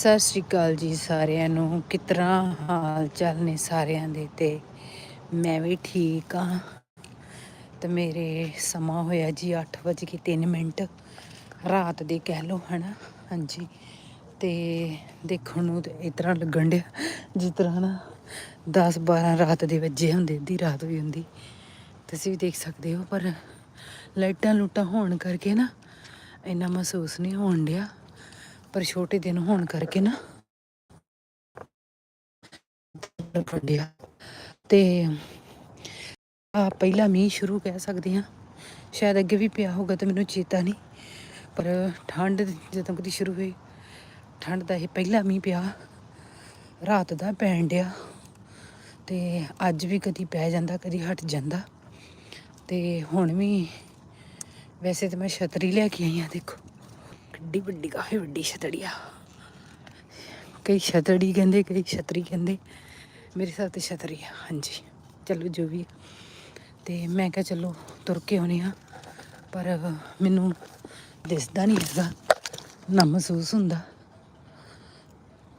ਸਤਿ ਸ਼੍ਰੀ ਅਕਾਲ ਜੀ ਸਾਰਿਆਂ ਨੂੰ। ਕਿਤਰਾ ਹਾਲ ਚਾਲ ਨੇ ਸਾਰਿਆਂ ਦੇ ਤੇ ਮੈਂ ਵੀ ਠੀਕ ਆ ਤੇ ਮੇਰੇ ਸਮਾਂ ਹੋਇਆ ਜੀ 8:03 ਮਿੰਟ। ਰਾਤ ਦੇ ਕਹਿ ਲਓ, ਹਨਾ? ਹਾਂਜੀ। ਤੇ ਦੇਖਣ ਨੂੰ ਤੇ ਇਸ ਤਰ੍ਹਾਂ ਲੱਗਣ ਡਿਆ, ਜਿਸ ਤਰ੍ਹਾਂ ਨਾ 10 12 ਰਾਤ ਦੇ ਵੱਜੇ ਹੁੰਦੇ, ਅੱਧੀ ਰਾਤ ਵੀ ਹੁੰਦੀ। ਤੁਸੀਂ ਵੀ ਦੇਖ ਸਕਦੇ ਹੋ, ਪਰ ਲਾਈਟਾਂ ਲੂਟਾਂ ਹੋਣ ਕਰਕੇ ਨਾ ਇੰਨਾ ਮਹਿਸੂਸ ਨਹੀਂ ਹੋਣ ਡਿਆ। ਪਰ ਛੋਟੇ ਦਿਨ ਹੋਣ ਕਰਕੇ ਨਾ ਲੱਗਿਆ ਤੇ ਆ ਪਹਿਲਾ ਮੀਂਹ ਸ਼ੁਰੂ ਕਹਿ ਸਕਦੇ ਆ ਸ਼ਾਇਦ ਅੱਗੇ ਵੀ ਪਿਆ ਹੋਗਾ ਤਾਂ ਮੈਨੂੰ ਚੇਤਾ ਨਹੀਂ। ਪਰ ਠੰਡ ਜਦੋਂ ਕਦੀ ਸ਼ੁਰੂ ਹੋਈ, ਠੰਡ ਦਾ ਇਹ ਪਹਿਲਾ ਮੀਂਹ ਪਿਆ। ਰਾਤ ਦਾ ਪੈਣ ਡਿਆ। ਤੇ ਅੱਜ ਵੀ ਕਦੀ ਪੈ ਜਾਂਦਾ, ਕਦੀ ਹਟ ਜਾਂਦਾ। ਤੇ ਹੁਣ ਵੀ ਵੈਸੇ ਤਾਂ ਮੈਂ ਛਤਰੀ ਲੈ ਕੇ ਆਈ ਆ ਦੇਖੋ। ਕਿੱਡੀ ਵੱਡੀ ਕਾਫੀ ਵੱਡੀ ਛਤੜੀ ਆ। ਕਈ ਛਤੜੀ ਕਹਿੰਦੇ, ਕਈ ਛਤਰੀ ਕਹਿੰਦੇ, ਮੇਰੇ ਹਿਸਾਬ ਤੇ ਛਤਰੀ ਆ, ਹਾਂਜੀ। ਚਲੋ ਜੋ ਵੀ ਆ। ਤੇ ਮੈਂ ਕਿਹਾ ਚਲੋ ਤੁਰ ਕੇ ਆਉਣੇ ਆ ਪਰ ਮੈਨੂੰ ਦਿਸਦਾ ਨਹੀਂ ਹੈਗਾ, ਨਾ ਮਹਿਸੂਸ ਹੁੰਦਾ।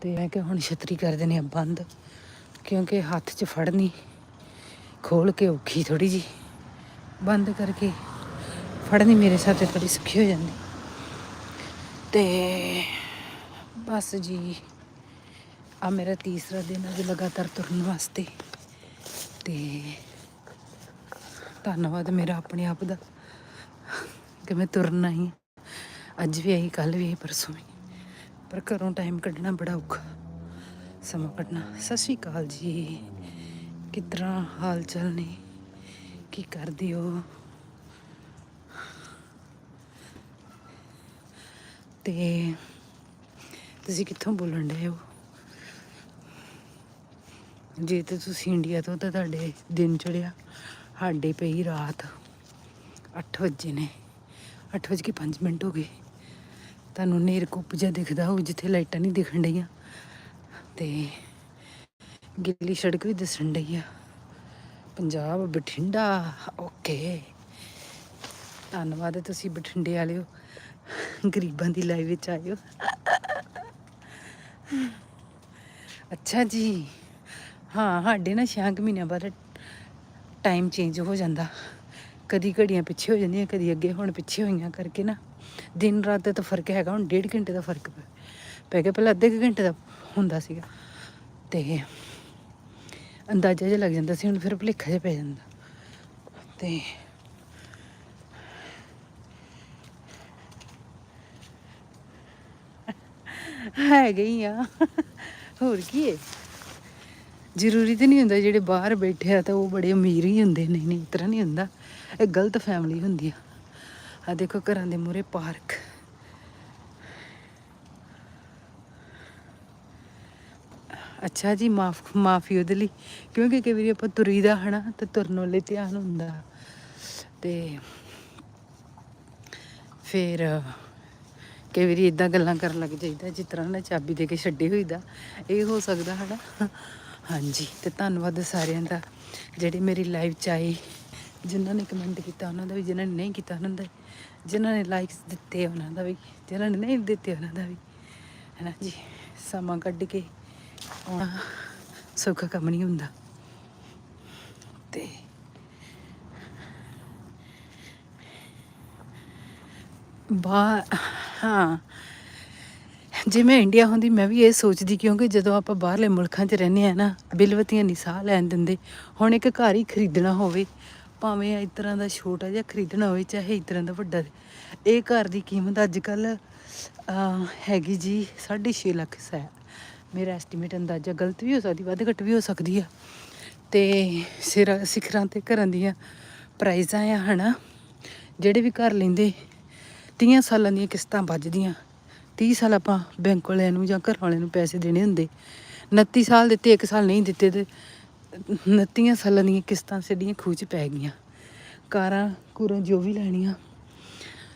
ਤੇ ਮੈਂ ਕਿਹਾ ਹੁਣ ਛਤਰੀ ਕਰ ਦੇਣੀ ਆ ਬੰਦ, ਕਿਉਂਕਿ ਹੱਥ 'ਚ ਫੜਨੀ ਖੋਲ ਕੇ ਔਖੀ ਥੋੜੀ ਜੀ ਬੰਦ ਕਰਕੇ ਫੜਨੀ ਮੇਰੇ ਸਾਥ ਤੇ ਥੋੜੀ ਸੁੱਖੀ ਹੋ ਜਾਂਦੀ। ਤੇ ਬਸ ਜੀ ਆ ਮੇਰਾ ਤੀਸਰਾ ਦਿਨ ਹੈ ਜੀ ਲਗਾਤਾਰ ਤੁਰਨ ਵਾਸਤੇ। ਤੇ ਧੰਨਵਾਦ ਮੇਰਾ ਆਪਣੇ ਆਪ ਦਾ ਕਿ ਮੈਂ ਤੁਰਨਾ ਹੀ ਅੱਜ ਵੀ ਆਈ ਕੱਲ ਵੀ ਆਈ ਪਰਸੋਂ ਵੀ। ਪਰ ਘਰੋਂ ਟਾਈਮ ਕੱਢਣਾ ਬੜਾ ਔਖਾ। ਸਮਾਂ ਕੱਢਣਾ। ਸਤਿ ਸ਼੍ਰੀ ਅਕਾਲ ਜੀ। ਕਿਤਰਾ ਹਾਲ ਚਾਲ ਨੇ? ਕੀ ਕਰਦੇ ਹੋ? ਤੇ ਤੁਸੀਂ ਕਿੱਥੋਂ ਬੋਲਣ ਡਏ ਹੋ? ਜੇ ਤੇ ਤੁਸੀਂ ਇੰਡੀਆ ਤੋਂ ਤਾਂ ਤੁਹਾਡੇ ਦਿਨ ਚੜਿਆ ਸਾਡੇ ਪਈ ਰਾਤ 8 ਵਜੇ ਨੇ। 8 ਵਜੇ ਕੇ 5 ਮਿੰਟ ਹੋ ਗਏ। ਤੁਹਾਨੂੰ ਨੇਰ ਕੁੱਪ ਜਿਹਾ ਦਿਖਦਾ ਹੋਊ ਜਿੱਥੇ ਲਾਈਟਾਂ ਨਹੀਂ ਦਿਖਣ ਡਈਆਂ। ਤੇ ਗਿੱਲੀ ਸੜਕ ਵੀ ਦਿਸਣ ਡਈ ਆ। ਪੰਜਾਬ ਬਠਿੰਡਾ, ਓਕੇ। ਧੰਨਵਾਦ ਤੁਸੀਂ ਬਠਿੰਡੇ ਵਾਲਿਓ। ਗਰੀਬਾਂ ਦੀ ਲਾਈਵ ਵਿੱਚ ਆਇਓ। ਅੱਛਾ ਜੀ। ਹਾਂ, ਸਾਡੇ ਨਾ ਛੇ ਕੁ ਮਹੀਨਿਆਂ ਬਾਅਦ ਟਾਈਮ ਚੇਂਜ ਹੋ ਜਾਂਦਾ। ਕਦੀ ਘੜੀਆਂ ਪਿੱਛੇ ਹੋ ਜਾਂਦੀਆਂ, ਕਦੀ ਅੱਗੇ, ਹੁਣ ਪਿੱਛੇ ਹੋਈਆਂ ਕਰਕੇ ਨਾ। ਦਿਨ ਰਾਤ ਦਾ ਤਾਂ ਫ਼ਰਕ ਹੈਗਾ, ਹੁਣ ਡੇਢ ਘੰਟੇ ਦਾ ਫ਼ਰਕ ਪੈ- ਪੈ ਗਿਆ। ਪਹਿਲਾਂ ਅੱਧੇ ਕੁ ਘੰਟੇ ਦਾ ਹੁੰਦਾ ਸੀਗਾ। ਤੇ ਅੰਦਾਜ਼ਾ ਜਿਹਾ ਲੱਗ ਜਾਂਦਾ ਸੀ, ਹੁਣ ਫਿਰ ਭੁਲੇਖਾ ਜਿਹਾ ਪੈ ਜਾਂਦਾ। ਤੇ ਹੈਗੇ ਹੀ ਆ। ਹੋਰ ਕੀ ਹੈ ਜ਼ਰੂਰੀ ਤੇ ਨਹੀਂ ਹੁੰਦਾ ਜਿਹੜੇ ਬਾਹਰ ਬੈਠੇ ਆ ਤਾਂ ਉਹ ਬੜੇ ਅਮੀਰ ਹੀ ਹੁੰਦੇ ਨਹੀਂ ਨਹੀਂ ਇਤਰਾ ਨਹੀਂ ਹੁੰਦਾ। ਇਹ ਗਲਤ ਫੈਮਿਲੀ ਹੁੰਦੀ ਆ। ਆ ਦੇਖੋ ਘਰਾਂ ਦੇ ਮੂਹਰੇ ਪਾਰਕ। ਅੱਛਾ ਜੀ, ਮਾਫ, ਮਾਫੀ ਉਹਦੇ ਲਈ। ਕਿਉਂਕਿ ਕਈ ਵਾਰੀ ਆਪਾਂ ਤੁਰੀਦਾ ਹਨਾ, ਤੇ ਤੁਰਨ ਵਾਲੇ ਧਿਆਨ ਹੁੰਦਾ। ਤੇ ਫਿਰ ਕਈ ਵਾਰੀ ਇਦਾਂ ਗੱਲਾਂ ਕਰਨ ਲੱਗ ਜਾਈਦਾ ਜਿਸ ਤਰ੍ਹਾਂ ਨਾ ਚਾਬੀ ਦੇ ਕੇ ਛੱਡੀ ਹੋਈਦਾ। ਇਹ ਹੋ ਸਕਦਾ ਹਨਾ? ਹਾਂਜੀ ਤੇ ਧੰਨਵਾਦ ਸਾਰਿਆਂ ਦਾ ਜਿਹੜੇ ਮੇਰੀ ਲਾਈਵ ਚ ਆਏ ਜਿਨ੍ਹਾਂ ਨੇ ਕਮੈਂਟ ਕੀਤਾ ਉਹਨਾਂ ਦਾ ਵੀ ਜਿਨ੍ਹਾਂ ਨੇ ਨਹੀਂ ਕੀਤਾ ਉਹਨਾਂ ਦਾ ਵੀ, ਜਿਨ੍ਹਾਂ ਨੇ ਲਾਈਕਸ ਦਿੱਤੇ ਉਹਨਾਂ ਦਾ ਵੀ ਜਿਨ੍ਹਾਂ ਨੇ ਨਹੀਂ ਦਿੱਤੇ ਉਹਨਾਂ ਦਾ ਵੀ। ਹੈਨਾ ਜੀ? ਸਮਾਂ ਕੱਢ ਕੇ ਆਉਣਾ ਸੌਖਾ ਕੰਮ ਨਹੀਂ ਹੁੰਦਾ। ਤੇ ਬਾ ਹਾਂ। ਜੇ ਮੈਂ ਇੰਡੀਆ ਹੁੰਦੀ, ਮੈਂ ਵੀ ਇਹ ਸੋਚਦੀ ਕਿਉਂਕਿ ਜਦੋਂ ਆਪਾਂ ਬਾਹਰਲੇ ਮੁਲਕਾਂ 'ਚ ਰਹਿੰਦੇ ਆ ਨਾ ਬਿਲਵਤੀਆਂ ਨਹੀਂ ਸਾਹ ਲੈਣ ਦਿੰਦੇ। ਹੁਣ ਇੱਕ ਘਰ ਹੀ ਖਰੀਦਣਾ ਹੋਵੇ, ਭਾਵੇਂ ਇਸ ਤਰ੍ਹਾਂ ਦਾ ਛੋਟਾ ਜਿਹਾ ਖਰੀਦਣਾ ਹੋਵੇ, ਚਾਹੇ ਇਸ ਤਰ੍ਹਾਂ ਦਾ ਵੱਡਾ। ਇਹ ਘਰ ਦੀ ਕੀਮਤ ਅੱਜ ਕੱਲ ਹੈਗੀ ਜੀ 6.5 ਲੱਖ ਹੈ ਮੇਰਾ ਐਸਟੀਮੇਟ ਅੰਦਾਜ਼ਾ ਗਲਤ ਵੀ ਹੋ ਸਕਦੀ, ਵੱਧ ਘੱਟ ਵੀ ਹੋ ਸਕਦੀ ਆ। ਤੇ ਸਿਰ ਸਿਖਰਾਂ ਤੇ ਘਰਾਂ ਦੀਆਂ ਪ੍ਰਾਈਜ਼ਾਂ ਆ, ਹਨਾ? ਜਿਹੜੇ ਵੀ ਘਰ ਲੈਂਦੇ 30 ਸਾਲਾਂ ਦੀਆਂ ਕਿਸ਼ਤਾਂ ਵੱਜਦੀਆਂ। 30 ਸਾਲ ਆਪਾਂ ਬੈਂਕ ਵਾਲਿਆਂ ਨੂੰ ਜਾਂ ਘਰ ਵਾਲਿਆਂ ਨੂੰ ਪੈਸੇ ਦੇਣੇ ਹੁੰਦੇ। 29 ਸਾਲ ਦਿੱਤੇ, ਇੱਕ ਸਾਲ ਨਹੀਂ ਦਿੱਤੇ ਤੇ 29 ਸਾਲਾਂ ਦੀਆਂ ਕਿਸ਼ਤਾਂ ਸਿੱਡੀਆਂ ਖੂਚ ਪੈ ਗਈਆਂ। ਕਾਰਾਂ ਕੁਰਾਂ ਜੋ ਵੀ ਲੈਣੀਆਂ,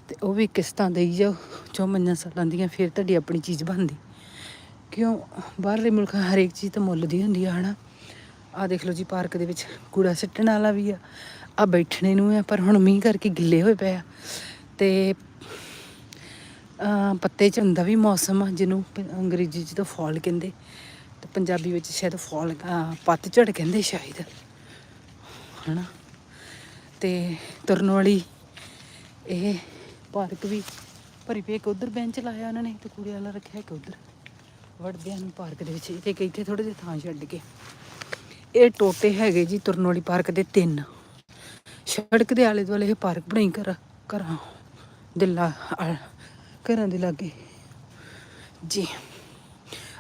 ਤੇ ਉਹ ਵੀ ਕਿਸ਼ਤਾਂ ਦੇਈ ਜਾਓ। ਚੌਵੰਜਾਂ ਸਾਲਾਂ ਦੀਆਂ ਫਿਰ ਤੁਹਾਡੀ ਆਪਣੀ ਚੀਜ਼ ਬਣਦੀ। ਕਿਉਂ? ਬਾਹਰਲੇ ਮੁਲਕਾਂ ਹਰੇਕ ਚੀਜ਼ ਤਾਂ ਮੁੱਲ ਦੀ ਹੁੰਦੀ ਆ, ਹਨਾ? ਆ ਦੇਖ ਲਓ ਜੀ, ਪਾਰਕ ਦੇ ਵਿੱਚ ਕੂੜਾ ਸਿੱਟਣ ਵਾਲਾ ਵੀ ਆ। ਆ ਬੈਠਣੇ ਨੂੰ ਆ, ਪਰ ਹੁਣ ਮੀਂਹ ਕਰਕੇ ਗਿੱਲੇ ਹੋਏ ਪਏ ਆ। ਤੇ ਪੱਤੇ ਝੜਨ ਦਾ ਵੀ ਮੌਸਮ ਆ, ਜਿਹਨੂੰ ਅੰਗਰੇਜ਼ੀ 'ਚ ਤਾਂ ਫਾਲ ਕਹਿੰਦੇ। ਤੇ ਪੰਜਾਬੀ ਵਿੱਚ ਸ਼ਾਇਦ ਫਾਲ ਪੱਤਝੜ ਕਹਿੰਦੇ ਸ਼ਾਇਦ। ਹਨਾ? ਤੇ ਤੁਰਨ ਵਾਲੀ ਇਹ ਪਾਰਕ ਵੀ ਭਰੀ ਪਈ ਇੱਕ ਉਧਰ ਬੈਂਚ ਲਾਇਆ ਉਹਨਾਂ ਨੇ, ਤੇ ਕੁੜੀ ਵਾਲਾ ਰੱਖਿਆ ਕਿ ਉਧਰ। ਵੜਦਿਆਂ ਨੂੰ ਪਾਰਕ ਦੇ ਵਿੱਚ ਤੇ ਇੱਕ ਇੱਥੇ ਥੋੜੇ ਜਿਹੇ ਥਾਂ ਛੱਡ ਕੇ। ਇਹ ਟੋਟੇ ਹੈਗੇ ਜੀ ਤੁਰਨ ਵਾਲੀ ਪਾਰਕ ਦੇ ਤਿੰਨ। ਸੜਕ ਦੇ ਆਲੇ ਦੁਆਲੇ ਇਹ ਪਾਰਕ ਬਣਾਈ ਕਰ ਘਰਾਂ ਦੇ ਲਾ ਘਰਾਂ ਦੇ ਲਾਗੇ। ਜੀ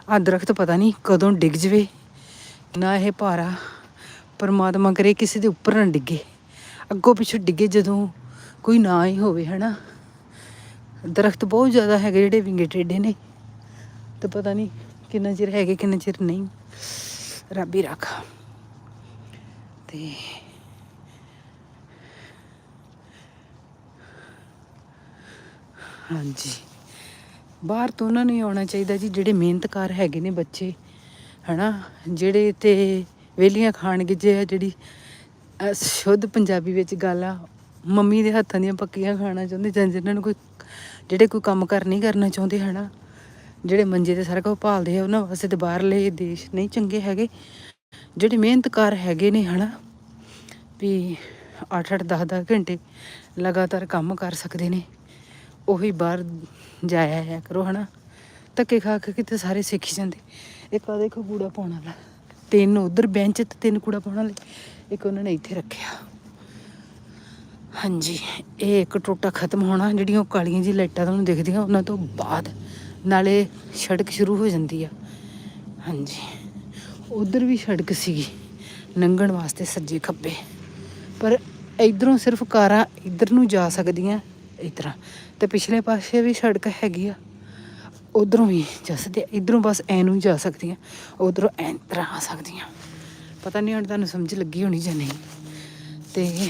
ਆ ਦਰਖਤ ਪਤਾ ਨਹੀਂ ਕਦੋਂ ਡਿੱਗ ਜਵੇ। ਨਾ ਇਹ ਭਾਰਾ ਪਰਮਾਤਮਾ ਕਰੇ ਕਿਸੇ ਦੇ ਉੱਪਰ ਨਾ ਡਿੱਗੇ। ਅੱਗੋਂ ਪਿੱਛੋਂ ਡਿੱਗੇ ਜਦੋਂ ਕੋਈ ਨਾ ਹੀ ਹੋਵੇ, ਹਨਾ? ਦਰਖਤ ਬਹੁਤ ਜ਼ਿਆਦਾ ਹੈਗੇ ਜਿਹੜੇ ਵਿੰਗੇ ਟੇਡੇ ਨੇ। ਤੇ ਪਤਾ ਨਹੀਂ ਕਿੰਨਾ ਚਿਰ ਹੈਗੇ, ਕਿੰਨਾ ਚਿਰ ਨਹੀਂ। ਰੱਬ ਹੀ ਰੱਖ। ਤੇ ਹਾਂਜੀ। ਬਾਹਰ ਤੋਂ ਉਹਨਾਂ ਨੂੰ ਹੀ ਆਉਣਾ ਚਾਹੀਦਾ ਜੀ, ਜਿਹੜੇ ਮਿਹਨਤਕਾਰ ਹੈਗੇ ਨੇ ਬੱਚੇ, ਹਨਾ? ਜਿਹੜੇ ਤੇ ਵੇਲੀਆਂ ਖਾਣਗੇ, ਜੇ ਜਿਹੜੀ ਸ਼ੁੱਧ ਪੰਜਾਬੀ ਵਿੱਚ ਗੱਲ ਆ, ਮੰਮੀ ਦੇ ਹੱਥਾਂ ਦੀਆਂ ਪੱਕੀਆਂ ਖਾਣਾ ਚਾਹੁੰਦੇ, ਜਾਂ ਜਿਹਨਾਂ ਨੂੰ ਕੋਈ, ਜਿਹੜੇ ਕੋਈ ਕੰਮ ਕਰ ਨਹੀਂ ਕਰਨਾ ਚਾਹੁੰਦੇ, ਹਨਾ? ਜਿਹੜੇ ਮੰਜੇ ਤੇ ਸਾਰਾ ਕੁਝ ਭਾਲਦੇ ਆ, ਉਹਨਾਂ ਵਾਸਤੇ ਤੇ ਬਾਹਰਲੇ ਦੇਸ਼ ਨਹੀਂ ਚੰਗੇ ਹੈਗੇ। ਜਿਹੜੇ ਮਿਹਨਤਕਾਰ ਹੈਗੇ ਨੇ, ਹਨਾ? ਵੀ 8-8 10-10 ਘੰਟੇ ਲਗਾਤਾਰ ਕੰਮ ਕਰ ਸਕਦੇ ਨੇ। ਉਹੀ ਬਾਹਰ ਜਾਇਆ ਆਇਆ ਕਰੋ, ਹਨਾ? ਧੱਕੇ ਖਾ ਕੇ ਕਿਤੇ ਸਾਰੇ ਸਿੱਖ ਜਾਂਦੇ। ਇੱਕ ਆ ਦੇਖੋ ਕੂੜਾ ਪਾਉਣ ਵਾਲਾ। ਤਿੰਨ ਉਧਰ ਬੈਂਚ ਤੇ ਤਿੰਨ ਕੂੜਾ ਪਾਉਣ ਵਾਲੇ। ਇੱਕ ਉਹਨਾਂ ਨੇ ਇੱਥੇ ਰੱਖਿਆ। ਹਾਂਜੀ, ਇਹ ਇੱਕ ਟੋਟਾ ਖਤਮ ਹੋਣਾ, ਜਿਹੜੀਆਂ ਉਹ ਕਾਲੀਆਂ ਜੀ ਲਾਈਟਾਂ ਤੁਹਾਨੂੰ ਦਿਖਦੀਆਂ, ਉਹਨਾਂ ਤੋਂ ਬਾਅਦ ਨਾਲੇ ਸੜਕ ਸ਼ੁਰੂ ਹੋ ਜਾਂਦੀ ਆ। ਹਾਂਜੀ, ਉਧਰ ਵੀ ਸੜਕ ਸੀਗੀ, ਲੰਘਣ ਵਾਸਤੇ ਸੱਜੇ ਖੱਬੇ। ਪਰ ਇਧਰੋਂ ਸਿਰਫ ਕਾਰਾਂ ਇਧਰ ਨੂੰ ਜਾ ਸਕਦੀਆਂ, ਇਸ ਤੇ ਪਿਛਲੇ ਪਾਸੇ ਵੀ ਸੜਕ ਹੈਗੀ ਆ। ਉਧਰੋਂ ਵੀ ਜਾ ਸਕਦੇ ਇਧਰੋਂ ਬਸ ਐ ਨੂੰ ਜਾ ਸਕਦੀਆਂ ਉਧਰੋਂ ਐ ਤਰ੍ਹਾਂ ਆ ਸਕਦੀਆਂ। ਪਤਾ ਨਹੀਂ ਹੁਣ ਤੁਹਾਨੂੰ ਸਮਝ ਲੱਗੀ ਹੋਣੀ ਜਾਂ ਨਹੀਂ। ਤੇ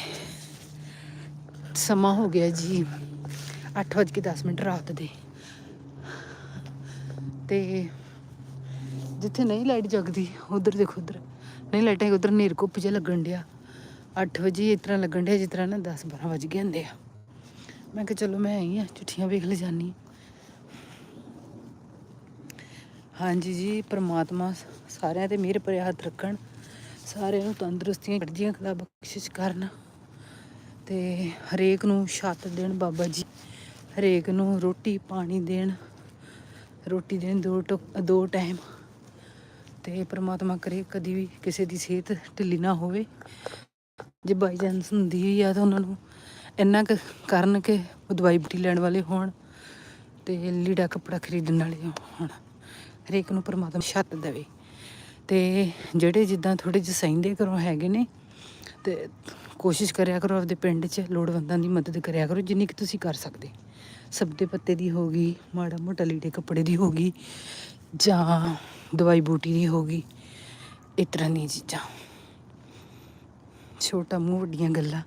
ਸਮਾਂ ਹੋ ਗਿਆ ਜੀ 8:10 ਮਿੰਟ ਰਾਤ ਦੇ। ਤੇ ਜਿੱਥੇ ਨਹੀਂ ਲਾਈਟ ਜਗਦੀ, ਉਧਰ ਦੇਖੋ ਉਧਰ। ਨਹੀਂ ਲਾਈਟਾਂ, ਉਧਰ ਨੇਰ ਕੁੱਪ ਜਿਹਾ ਲੱਗਣ ਡਿਆ। 8 ਵਜੇ ਇਸ ਤਰ੍ਹਾਂ ਲੱਗਣ ਡਿਆ ਜਿਸ ਤਰ੍ਹਾਂ ਨਾ 10 12 ਵਜ ਗਏ ਹੁੰਦੇ ਆ। ਮੈਂ ਕਿਹਾ ਚਲੋ ਮੈਂ ਆਈ ਆ ਚਿੱਠੀਆਂ ਵੇਖ ਲੈ ਜਾਨੀ ਹਾਂਜੀ ਜੀ, ਪ੍ਰਮਾਤਮਾ ਸਾਰਿਆਂ ਤੇ ਮਿਹਰ ਭਰਿਆ ਹੱਥ ਰੱਖਣ, ਸਾਰਿਆਂ ਨੂੰ ਤੰਦਰੁਸਤੀਆਂ ਕੱਢੀਆਂ ਕਲਾ ਬਖਸ਼ਿਸ਼ ਕਰਨ। ਤੇ ਹਰੇਕ ਨੂੰ ਛੱਤ ਦੇਣ ਬਾਬਾ ਜੀ, ਹਰੇਕ ਨੂੰ ਰੋਟੀ ਪਾਣੀ ਦੇਣ, ਰੋਟੀ ਦੇਣ ਦੋ ਟੋ- ਦੋ ਟਾਈਮ। ਤੇ ਪ੍ਰਮਾਤਮਾ ਕਰੇ ਕਦੀ ਵੀ ਕਿਸੇ ਦੀ ਸਿਹਤ ਢਿੱਲੀ ਨਾ ਹੋਵੇ। ਜੇ ਬਾਈ ਚਾਂਸ ਹੁੰਦੀ ਹੀ ਆ ਤਾਂ ਉਹਨਾਂ ਨੂੰ ਇੰਨਾ ਕੁ ਕਰਨ ਕਿ ਉਹ ਦਵਾਈ ਬੂਟੀ ਲੈਣ ਵਾਲੇ ਹੋਣ ਤੇ ਲੀੜਾ ਕੱਪੜਾ ਖਰੀਦਣ ਵਾਲੇ ਹੋਣ। ਹਰੇਕ ਨੂੰ ਪਰਮਾਤਮਾ ਛੱਤ ਦੇਵੇ। ਤੇ ਜਿਹੜੇ ਜਿੱਦਾਂ ਥੋੜੇ ਜਿਹੇ ਸਹਿੰਦੇ ਘਰੋਂ ਹੈਗੇ ਨੇ ਤੇ ਕੋਸ਼ਿਸ਼ ਕਰਿਆ ਕਰੋ ਆਪਦੇ ਪਿੰਡ 'ਚ ਲੋੜਵੰਦਾਂ ਦੀ ਮਦਦ ਕਰਿਆ ਕਰੋ, ਜਿੰਨੀ ਕਿ ਤੁਸੀਂ ਕਰ ਸਕਦੇ। ਸਬਦੇ ਪੱਤੇ ਦੀ ਹੋ ਗਈ, ਮਾੜਾ ਮੋਟਾ ਲੀੜੇ ਕੱਪੜੇ ਦੀ ਹੋ ਗਈ, ਜਾਂ ਦਵਾਈ ਬੂਟੀ ਦੀ ਹੋ ਗਈ, ਇਸ ਤਰ੍ਹਾਂ ਦੀਆਂ ਚੀਜ਼ਾਂ। ਛੋਟਾ ਮੂੰਹ ਵੱਡੀਆਂ ਗੱਲਾਂ।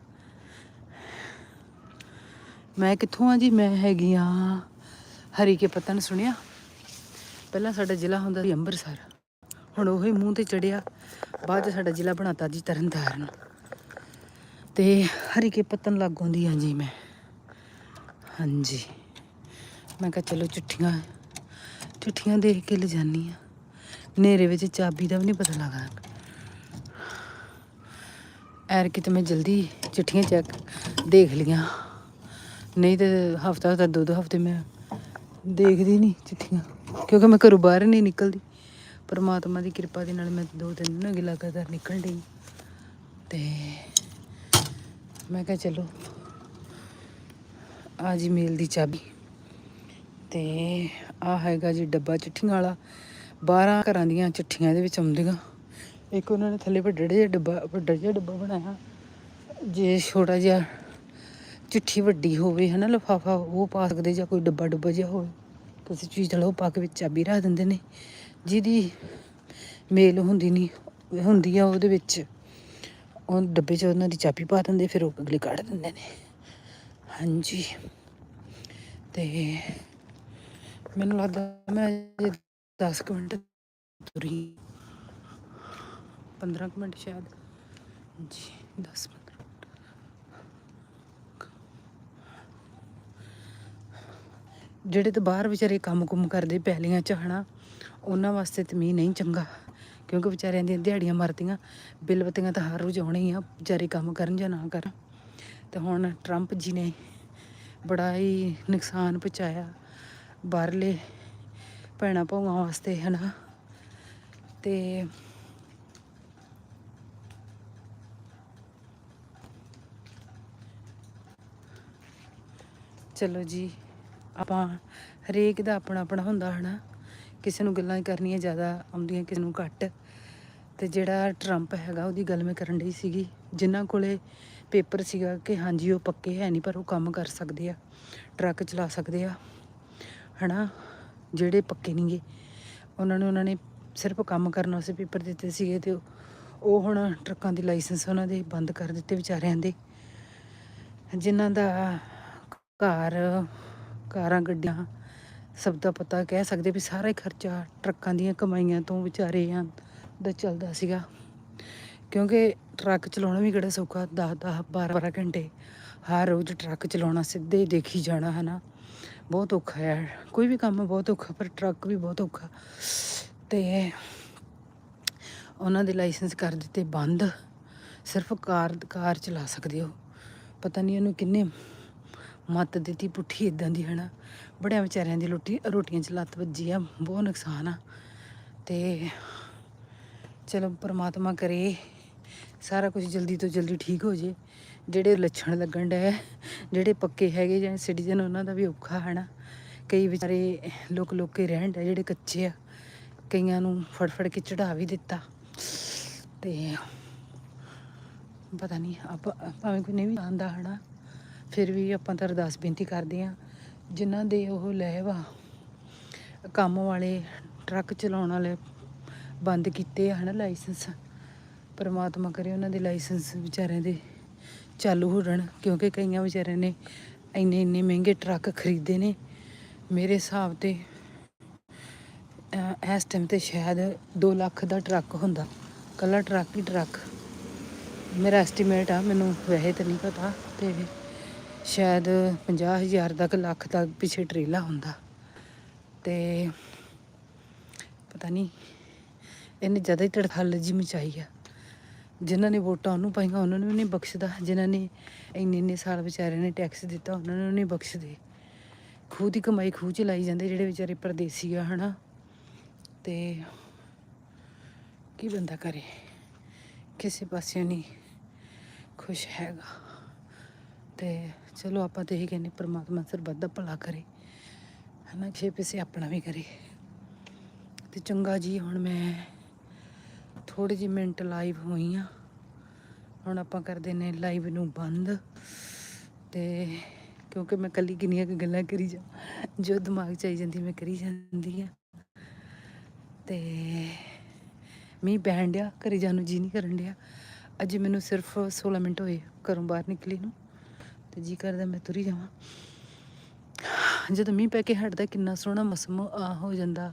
ਮੈਂ ਕਿੱਥੋਂ ਆ ਜੀ? ਮੈਂ ਹੈਗੀ ਆ ਹਰੀ ਕੇ ਪਤਨ ਸੁਣਿਆ। ਪਹਿਲਾਂ ਸਾਡਾ ਜ਼ਿਲ੍ਹਾ ਹੁੰਦਾ ਸੀ ਅੰਮ੍ਰਿਤਸਰ। ਹੁਣ ਉਹੀ ਮੂੰਹ ਤੇ ਚੜਿਆ। ਬਾਅਦ 'ਚ ਸਾਡਾ ਜ਼ਿਲ੍ਹਾ ਬਣਾਤਾ ਜੀ ਤਰਨਤਾਰਨ। ਤੇ ਹਰੀ ਕੇ ਪਤਨ ਹੁੰਦੀ ਆ ਜੀ ਮੈਂ। ਹਾਂਜੀ। ਮੈਂ ਕਿਹਾ ਚਲੋ ਚਿੱਠੀਆਂ ਚਿੱਠੀਆਂ ਦੇਖ ਕੇ ਲਿਜਾਨੀ ਆ। ਹਨੇਰੇ ਵਿੱਚ ਚਾਬੀ ਦਾ ਵੀ ਨਹੀਂ ਪਤਾ ਲੱਗਦਾ ਐਰ ਕਿਤੇ ਮੈਂ ਜਲਦੀ ਚਿੱਠੀਆਂ ਚੈੱਕ ਦੇਖ ਲੀਆਂ ਨਹੀਂ ਤੇ ਹਫਤਾ ਹਫਤਾ ਦੋ ਦੋ ਹਫ਼ਤੇ ਮੈਂ ਦੇਖਦੀ ਨਹੀਂ ਚਿੱਠੀਆਂ, ਕਿਉਂਕਿ ਮੈਂ ਘਰੋਂ ਬਾਹਰ ਨਹੀਂ ਨਿਕਲਦੀ। ਪਰਮਾਤਮਾ ਦੀ ਕਿਰਪਾ ਦੇ ਨਾਲ ਮੈਂ ਦੋ ਤਿੰਨ ਦਿਨ ਅਗੇ ਲਗਾਤਾਰ ਨਿਕਲ ਰਹੀ ਤੇ ਮੈਂ ਕਿਹਾ ਚਲੋ, ਆ ਜੀ ਮੇਲ ਦੀ ਚਾਬੀ। ਤੇ ਆ ਹੈਗਾ ਜੀ ਡੱਬਾ ਚਿੱਠੀਆਂ ਵਾਲਾ। 12 ਘਰਾਂ ਦੀਆਂ ਚਿੱਠੀਆਂ ਇਹਦੇ ਵਿੱਚ ਆਉਂਦੀਆਂ। ਇੱਕ ਉਹਨਾਂ ਨੇ ਥੱਲੇ ਵੱਡੇ ਜਿਹਾ ਡੱਬਾ, ਵੱਡਾ ਜਿਹਾ ਡੱਬਾ ਬਣਾਇਆ। ਜੇ ਛੋਟਾ ਜਿਹਾ ਚਿੱਠੀ ਵੱਡੀ ਹੋਵੇ, ਹਨਾ, ਲਫਾਫਾ ਉਹ ਪਾ ਸਕਦੇ ਜਾਂ ਕੋਈ ਡੱਬਾ ਡੁੱਬਾ ਜਿਹਾ ਹੋਵੇ ਕਿਸੇ ਚੀਜ਼ ਦਾ ਉਹ ਪਾ ਕੇ ਵਿੱਚ ਚਾਬੀ ਰੱਖ ਦਿੰਦੇ ਨੇ। ਜਿਹਦੀ ਮੇਲ ਹੁੰਦੀ ਨਹੀਂ, ਹੁੰਦੀ ਆ ਉਹਦੇ ਵਿੱਚ। ਉਹ ਡੱਬੇ 'ਚ ਉਹਨਾਂ ਦੀ ਚਾਬੀ ਪਾ ਦਿੰਦੇ, ਫਿਰ ਉਹ ਅਗਲੇ ਕੱਢ ਦਿੰਦੇ ਨੇ। ਹਾਂਜੀ। ਤੇ ਮੈਨੂੰ ਲੱਗਦਾ ਮੈਂ ਅਜੇ 10 ਕੁ ਮਿੰਟ ਤੁਰੀ। 15 ਕੁ ਮਿੰਟ ਸ਼ਾਇਦ। ਜੀ 10 ਮਿੰਟ ਜਿਹੜੇ ਤਾਂ ਬਾਹਰ ਵਿਚਾਰੇ ਕੰਮ-ਕੁਮ ਕਰਦੇ ਪੈਲੀਆਂ ਚ ਹਨਾ, ਉਹਨਾਂ ਵਾਸਤੇ ਤਾਂ ਮੀਂਹ ਨਹੀਂ ਚੰਗਾ, ਕਿਉਂਕਿ ਵਿਚਾਰਿਆਂ ਦੀਆਂ ਦਿਹਾੜੀਆਂ ਮਰਦੀਆਂ ਬਿਲਵਤੀਆਂ ਤਾਂ ਹਰ ਰੋਜ਼ ਆਉਣੇ ਹੀ ਆ, ਵਿਚਾਰੇ ਕੰਮ ਕਰਨ ਜਾਂ ਨਾ ਕਰਨ। ਤੇ ਹੁਣ ਟਰੰਪ ਜੀ ਨੇ ਬੜਾ ਹੀ ਨੁਕਸਾਨ ਪਹੁੰਚਾਇਆ ਬਾਹਰਲੇ ਭੈਣਾਂ ਭਾਵਾਂ ਵਾਸਤੇ, ਹਨਾ। ਤੇ ਚਲੋ ਜੀ। ਆਪਾਂ ਹਰੇਕ ਦਾ ਆਪਣਾ ਆਪਣਾ ਹੁੰਦਾ ਹਨਾ। ਕਿਸੇ ਨੂੰ ਗੱਲਾਂ ਕਰਨੀਆਂ ਜ਼ਿਆਦਾ ਆਉਂਦੀਆਂ, ਕਿਸੇ ਨੂੰ ਘੱਟ। ਤੇ ਜਿਹੜਾ ਟਰੰਪ ਹੈਗਾ, ਉਹਦੀ ਗੱਲ ਮੈਂ ਕਰਨ ਡਈ ਸੀਗੀ। ਜਿਨ੍ਹਾਂ ਕੋਲੇ ਪੇਪਰ ਸੀਗਾ ਕਿ ਹਾਂਜੀ, ਉਹ ਪੱਕੇ ਹੈ ਨਹੀਂ, ਪਰ ਉਹ ਕੰਮ ਕਰ ਸਕਦੇ ਆ, ਟਰੱਕ ਚਲਾ ਸਕਦੇ ਆ। ਹਨਾ, ਜਿਹੜੇ ਪੱਕੇ ਨਹੀਂਗੇ ਉਹਨਾਂ ਨੂੰ, ਉਹਨਾਂ ਨੇ ਸਿਰਫ ਕੰਮ ਕਰਨ ਵਾਸਤੇ ਪੇਪਰ ਦਿੱਤੇ ਸੀਗੇ ਤੇ ਉਹ ਹੁਣ ਟਰੱਕਾਂ ਦੀ ਲਾਇਸੈਂਸ ਉਹਨਾਂ ਦੇ ਬੰਦ ਕਰ ਦਿੱਤੇ ਵਿਚਾਰਿਆਂ ਦੇ। ਜਿਨ੍ਹਾਂ ਦਾ ਘਰ ਕਾਰਾਂ, ਗੱਡੀਆਂ, ਸਭ ਦਾ ਪਤਾ ਕਹਿ ਸਕਦੇ ਵੀ ਸਾਰਾ ਹੀ ਖਰਚਾ ਟਰੱਕਾਂ ਦੀਆਂ ਕਮਾਈਆਂ ਤੋਂ ਵਿਚਾਰੇ ਵਿਚਾਰਿਆਂ ਦਾ ਚੱਲਦਾ ਸੀਗਾ। ਕਿਉਂਕਿ ਟਰੱਕ ਚਲਾਉਣਾ ਵੀ ਕਿਹੜਾ ਸੌਖਾ 10 10 12 12 ਘੰਟੇ ਹਰ ਰੋਜ਼ ਟਰੱਕ ਚਲਾਉਣਾ, ਸਿੱਧੇ ਦੇਖੀ ਜਾਣਾ, ਹਨਾ। ਬਹੁਤ ਔਖਾ ਹੈ। ਕੋਈ ਵੀ ਕੰਮ ਬਹੁਤ ਔਖਾ, ਪਰ ਟਰੱਕ ਵੀ ਬਹੁਤ ਔਖਾ। ਤੇ ਉਹਨਾਂ ਦੇ ਲਾਇਸੈਂਸ ਕਰ ਦਿੱਤੇ ਬੰਦ। ਸਿਰਫ ਕਾਰ ਕਾਰ ਚਲਾ ਸਕਦੇ ਹੋ। ਪਤਾ ਨਹੀਂ ਉਹਨੂੰ ਕਿੰਨੇ ਮੱਤ ਦਿੱਤੀ, ਪੁੱਠੀ ਇਦਾਂ ਦੀ, ਹਨਾ? ਬੜਿਆਂ ਵਿਚਾਰਿਆਂ ਦੀ ਰੋਟੀ ਰੋਟੀਆਂ 'ਚ ਲੱਤ ਵੱਜੀ ਆ, ਬਹੁਤ ਨੁਕਸਾਨ ਆ। ਤੇ ਚਲੋ, ਪ੍ਰਮਾਤਮਾ ਕਰੇ, ਸਾਰਾ ਕੁਝ ਜਲਦੀ ਤੋਂ ਜਲਦੀ ਠੀਕ ਹੋ ਜੇ। ਜਿਹੜੇ ਲੱਛਣ ਲੱਗਣ ਡਏ ਜਿਹੜੇ ਪੱਕੇ ਹੈਗੇ ਜਾਂ ਸਿਟੀਜ਼ਨ, ਉਹਨਾਂ ਦਾ ਵੀ ਔਖਾ ਹੈ ਨਾ ਕਈ ਵਿਚਾਰੇ ਲੋਕ ਲੋਕੇ ਰਹਿਣ ਡੇ ਜਿਹੜੇ ਕੱਚੇ ਆ। ਕਈਆਂ ਨੂੰ ਫੜ ਫੜ ਕੇ ਚੜਾ ਵੀ ਦਿੱਤਾ। ਤੇ ਪਤਾ ਨਹੀਂ ਆਪਾਂ ਭਾਵੇਂ ਕੋਈ ਨਹੀਂ ਵੀ ਆਂਦਾ, ਹਨਾ? ਫਿਰ ਵੀ ਆਪਾਂ ਤਾਂ ਅਰਦਾਸ ਬੇਨਤੀ ਕਰਦੇ ਆ ਜਿਨ੍ਹਾਂ ਦੇ ਉਹ ਲੈ ਵਾ, ਕੰਮ ਵਾਲੇ, ਟਰੱਕ ਚਲਾਉਣ ਵਾਲੇ ਬੰਦ ਕੀਤੇ ਆ ਹਨਾ ਲਾਇਸੈਂਸ, ਪਰਮਾਤਮਾ ਕਰੇ ਉਹਨਾਂ ਦੇ ਲਾਇਸੈਂਸ ਵਿਚਾਰਿਆਂ ਦੇ ਚਾਲੂ ਹੋ ਰਹਿਣ ਕਿਉਂਕਿ ਕਈਆਂ ਵਿਚਾਰਿਆਂ ਨੇ ਇੰਨੇ ਇੰਨੇ ਮਹਿੰਗੇ ਟਰੱਕ ਖਰੀਦੇ ਨੇ। ਮੇਰੇ ਹਿਸਾਬ ਤੇ ਇਸ ਟਾਈਮ ਤੇ ਸ਼ਾਇਦ 2 ਲੱਖ ਦਾ ਟਰੱਕ ਹੁੰਦਾ ਕੱਲਾ ਟਰੱਕ ਹੀ ਟਰੱਕ। ਮੇਰਾ ਐਸਟੀਮੇਟ ਆ, ਮੈਨੂੰ ਵੈਸੇ ਤਾਂ ਨਹੀਂ ਪਤਾ, ਤੇ ਸ਼ਾਇਦ 50000 ਤੱਕ, ਲੱਖ ਤੱਕ ਪਿੱਛੇ ਟਰੇਲਾ ਹੁੰਦਾ। ਤੇ ਪਤਾ ਨਹੀਂ, ਇਹਨੇ ਜ਼ਿਆਦਾ ਹੀ ਤੜਫਲ ਜੀ ਮਚਾਈ ਆ। ਜਿਨ੍ਹਾਂ ਨੇ ਵੋਟਾਂ ਉਹਨੂੰ ਪਾਈਆਂ, ਉਹਨਾਂ ਨੂੰ ਵੀ ਨਹੀਂ ਬਖਸ਼ਦਾ। ਜਿਨ੍ਹਾਂ ਨੇ ਇੰਨੇ ਇੰਨੇ ਸਾਲ ਵਿਚਾਰਿਆਂ ਨੇ ਟੈਕਸ ਦਿੱਤਾ, ਉਹਨਾਂ ਨੂੰ ਨਹੀਂ ਬਖਸ਼ਦੇ। ਖੂਹ ਦੀ ਕਮਾਈ ਖੂਹ ਚ ਲਾਈ ਜਾਂਦੇ, ਜਿਹੜੇ ਵਿਚਾਰੇ ਪਰਦੇਸੀ ਆ, ਹਨਾ? ਤੇ ਕੀ ਬੰਦਾ ਕਰੇ? ਕਿਸੇ ਪਾਸਿਓਂ ਨਹੀਂ ਖੁਸ਼ ਹੈਗਾ। ਤੇ ਚਲੋ ਆਪਾਂ ਤੇ ਇਹ ਕਹਿੰਦੇ ਪ੍ਰਮਾਤਮਾ ਸਰਬੱਤ ਦਾ ਭਲਾ ਕਰੇ। ਹਨਾ, ਛੇ ਪੈਸੇ ਆਪਣਾ ਵੀ ਕਰੇ। ਤੇ ਚੰਗਾ ਜੀ, ਹੁਣ ਮੈਂ ਥੋੜੇ ਜਿਹੇ ਮਿੰਟ ਲਾਈਵ ਹੋਈ ਆ ਹੁਣ ਆਪਾਂ ਕਰਦੇ ਨੇ ਲਾਈਵ ਨੂੰ ਬੰਦ। ਤੇ ਕਿਉਂਕਿ ਮੈਂ ਕੱਲੀ ਕਿੰਨੀਆਂ ਕੁ ਗੱਲਾਂ ਕਰੀ ਜਾ, ਜੋ ਦਿਮਾਗ ਚ ਆਈ ਜਾਂਦੀ, ਮੈਂ ਕਰੀ ਜਾਂਦੀ ਆ ਤੇ ਮੀਂਹ ਪੈਣ ਡਿਆ, ਘਰੇ ਜਾਣ ਨੂੰ ਜੀ ਨਹੀਂ ਕਰਨ ਡਿਆ। ਅੱਜ ਮੈਨੂੰ ਸਿਰਫ 16 ਮਿੰਟ ਹੋਏ ਘਰੋਂ ਬਾਹਰ ਨਿਕਲੀ ਨੂੰ। ਤੇ ਜੀ ਕਰਦਾ, ਮੈਂ ਤੁਰੀ ਜਾਵਾਂ। ਜਦੋਂ ਮੀਂਹ ਪੈ ਕੇ ਹਟਦਾ, ਕਿੰਨਾ ਸੋਹਣਾ ਮੌਸਮ ਆ ਹੋ ਜਾਂਦਾ।